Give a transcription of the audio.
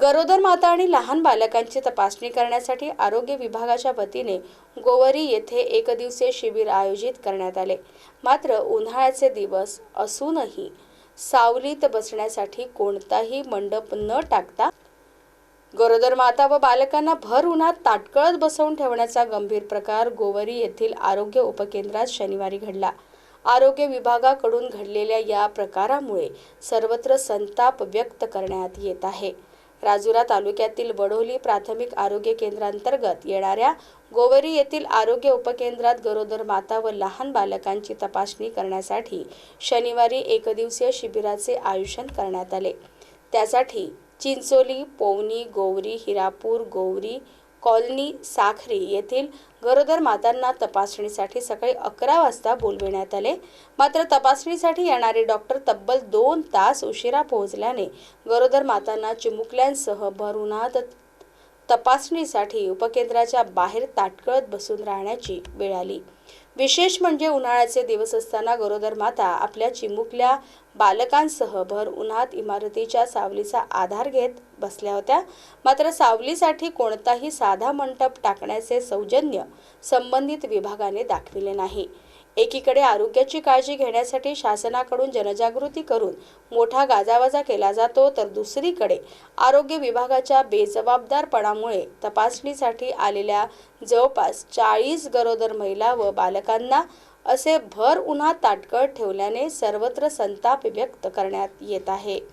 गरोदर माता आणि लहान बालकांची तपासणी करण्यासाठी आरोग्य विभागाच्या वतीने गोवरी येथे एक दिवसीय शिबिर आयोजित करण्यात आले. मात्र उन्हाळ्याचे दिवस असूनही सावलीत बसण्यासाठी कोणताही मंडप न टाकता गरोदर माता व बालकांना भर उन्हात ताटकळत बसवून ठेवण्याचा गंभीर प्रकार गोवरी येथील आरोग्य उपकेंद्रात शनिवारी घडला. आरोग्य विभागाकडून घडलेल्या या प्रकारामुळे सर्वत्र संताप व्यक्त करण्यात येत आहे. राजुरा तालुक्यातील बडोली प्राथमिक आरोग्य केंद्रांतर्गत येणाऱ्या गोवरी येथील आरोग्य उपकेंद्रात गरोदर माता व लहान बालकांची तपासणी करण्यासाठी शनिवारी एकदिवसीय शिबिराचे आयोजन करण्यात आले. त्यासाठी चिंचोली पोवनी गोवरी हिरापूर गोवरी कॉलनी साखरी येथील गरोदर मातांना तपासणीसाठी सकाळी अकरा वाजता बोलविण्यात आले. मात्र तपासणीसाठी येणारे डॉक्टर तब्बल दोन तास उशिरा पोहोचल्याने गरोदर मातांना चिमुकल्यांसह भरुणात तपासणीसाठी उपकेंद्राच्या बाहेर ताटकळत बसून राहण्याची वेळ आली. विशेष म्हणजे उन्हाळ्याचे दिवस असताना गरोदर माता आपल्या चिमुकल्या बालकांसह भर उन्हात इमारतीच्या सावलीचा आधार घेत बसल्या होत्या. मात्र सावलीसाठी कोणताही साधा मंडप टाकण्याचे सौजन्य संबंधित विभागाने दाखविले नाही. एकीकडे आरोग्याची काळजी घेण्यासाठी शासनाकडून जनजागृती करून मोठा गाजावाजा केला जातो तर दुसरीकडे आरोग्य विभागाच्या बेजबाबदारपणामुळे तपासणीसाठी आलेल्या जवळपास चाळीस गरोदर महिला व पालकांना असे भर उन्हात ताटकळत ठेवल्याने सर्वत्र संताप व्यक्त करण्यात येत आहे.